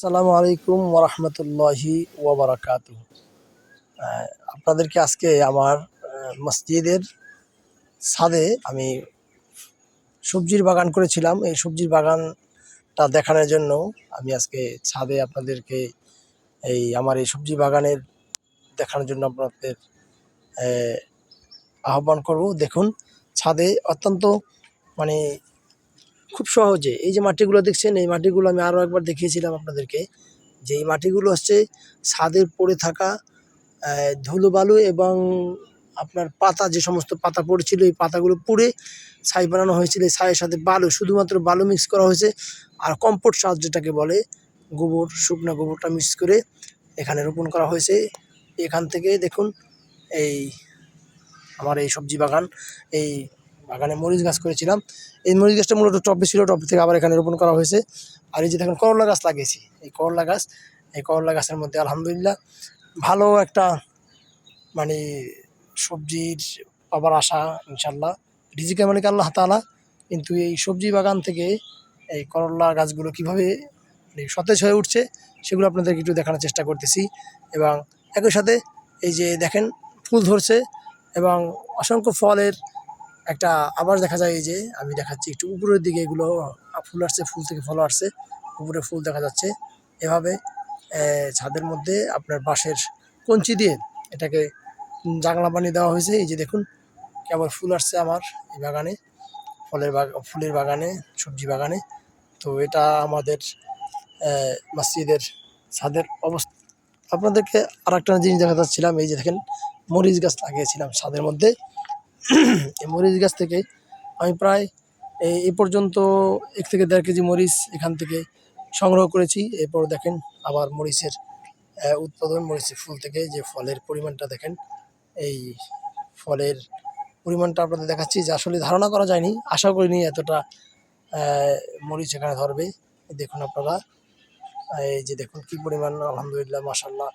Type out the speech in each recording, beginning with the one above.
আসসালামু আলাইকুম ওরহমতুল্লাহি ওবরাকাত আপনাদেরকে আজকে আমার মসজিদের ছাদে আমি সবজির বাগান করেছিলাম। এই সবজির বাগানটা দেখানোর জন্য আমি আজকে ছাদে আপনাদেরকে এই আমার এই সবজি বাগানের দেখানোর জন্য আপনাদের আহ্বান করব। দেখুন, ছাদে অত্যন্ত মানে খুব সহজে। এই যে মাটিগুলো দেখছেন, এই মাটিগুলো আমি আরও একবার দেখিয়েছিলাম আপনাদেরকে, যে এই মাটিগুলো হচ্ছে ছাদের পড়ে থাকা ধুলোবালু এবং আপনার পাতা, যে সমস্ত পাতা পড়েছিল, এই পাতাগুলো পুড়ে ছাই বানানো হয়েছিল, এই ছাইয়ের সাথে বালু, শুধুমাত্র বালু মিক্স করা হয়েছে, আর কম্পোস্ট সার যেটাকে বলে, গোবর, শুকনো গোবরটা মিক্স করে এখানে রোপণ করা হয়েছে। এখান থেকে দেখুন, এই আমার এই সবজি বাগান, এই বাগানে মরিচ গাছ করেছিলাম। এই মরিচ গাছটা মূলত টবে ছিল টব থেকে আবার এখানে রোপণ করা হয়েছে। আর এই যে দেখুন করলা গাছ লাগিয়েছি, এই করলা গাছ, এই করলা গাছের মধ্যে আলহামদুলিল্লাহ ভালো একটা মানে সবজির পাবার আশা ইনশাল্লাহ রিজিকে মালিক আল্লাহ তালা কিন্তু এই সবজি বাগান থেকে এই করলা গাছগুলো কীভাবে মানে সতেজ হয়ে উঠছে, সেগুলো আপনাদেরকে একটু দেখানোর চেষ্টা করতেছি। এবং একই সাথে এই যে দেখেন ফুল ধরছে এবং অসংখ্য ফলের একটা আবার দেখা যায় এই যে আমি দেখাচ্ছি একটু উপরের দিকে এগুলো ফুল আসছে, ফুল থেকে ফল আসছে, উপরে ফুল দেখা যাচ্ছে। এভাবে ছাদের মধ্যে আপনার বাঁশের কঞ্চি দিয়ে এটাকে জাংলা বানিয়ে দেওয়া হয়েছে। এই যে দেখুন, কেবল ফুল আসছে আমার এই বাগানে, ফলের বাগ, ফুলের বাগানে, সবজি বাগানে। তো এটা আমাদের মসজিদের ছাদের অবস্থা। আপনাদেরকে আর একটা জিনিস দেখা যাচ্ছিলাম এই যে দেখেন, মরিচ গাছ লাগিয়েছিলাম ছাদের মধ্যে। মরিচ গাছ থেকে আমি প্রায় এই এ পর্যন্ত এক থেকে দেড় কেজি মরিচ এখান থেকে সংগ্রহ করেছি। এরপর দেখেন আবার মরিচের উৎপাদন, মরিচের ফুল থেকে যে ফলের পরিমাণটা দেখেন, এই ফলের পরিমাণটা আপনাদের দেখাচ্ছি যে আসলে ধারণা করা যায়নি। আশা করিনি এতটা মরিচ এখানে ধরবে। দেখুন আপনারা, এই যে দেখুন কি পরিমাণ, আলহামদুলিল্লাহ মাসাল্লাহ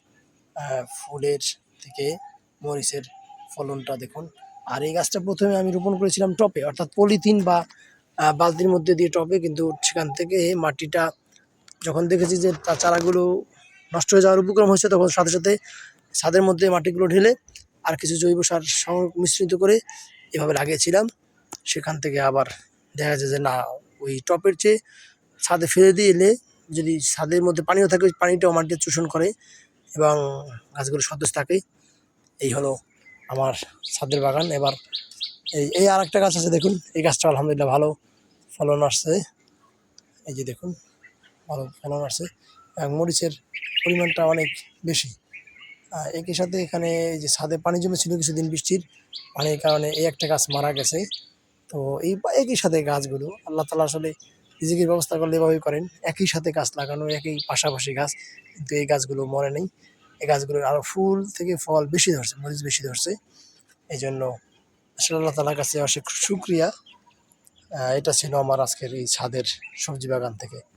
ফুলের থেকে মরিচের ফলনটা দেখুন। আর এই গাছটা প্রথমে আমি রোপণ করেছিলাম টপে, অর্থাৎ পলিথিন বা বালতির মধ্যে দিয়ে টপে, কিন্তু সেখান থেকে মাটিটা যখন দেখেছি যে তার চারাগুলো নষ্ট হয়ে যাওয়ার উপক্রম হয়েছে, তখন সাথে সাথে ছাদের মধ্যে মাটিগুলো ঢেলে আর কিছু জৈব সার মিশ্রিত করে এভাবে লাগিয়েছিলাম। সেখান থেকে আবার দেখা যায় যে না, ওই টপের চেয়ে ছাদে ফেলে দিয়ে এলে যদি ছাদের মধ্যে পানিও থাকে, ওই পানিটাও মাটিতে শোষণ করে এবং গাছগুলো সতেজ থাকে। এই হলো আমার ছাদের বাগান। এবার এই এই আর একটা গাছ আছে, দেখুন। এই গাছটা আলহামদুলিল্লাহ ভালো ফলন আসছে। এই যে দেখুন, ভালো ফলন আসছে। মরিচের পরিমাণটা অনেক বেশি। একই সাথে এখানে যে ছাদে পানি জমেছিল কিছুদিন বৃষ্টির, পানির কারণে এই একটা গাছ মারা গেছে। তো এই একই সাথে গাছগুলো, আল্লাহ তালা আসলে রিজিকের ব্যবস্থা করলে এভাবেই করেন। একই সাথে গাছ লাগানো, একই পাশাপাশি গাছ, কিন্তু এই গাছগুলো মরে নেই। এই গাছগুলোর আরও ফুল থেকে ফল বেশি ধরছে, মরিচ বেশি ধরছে। এই জন্য আসলে আল্লাহ তালার কাছে অশেষ শুক্রিয়া। এটা ছিল আমার আজকের এই ছাদের সবজি বাগান থেকে।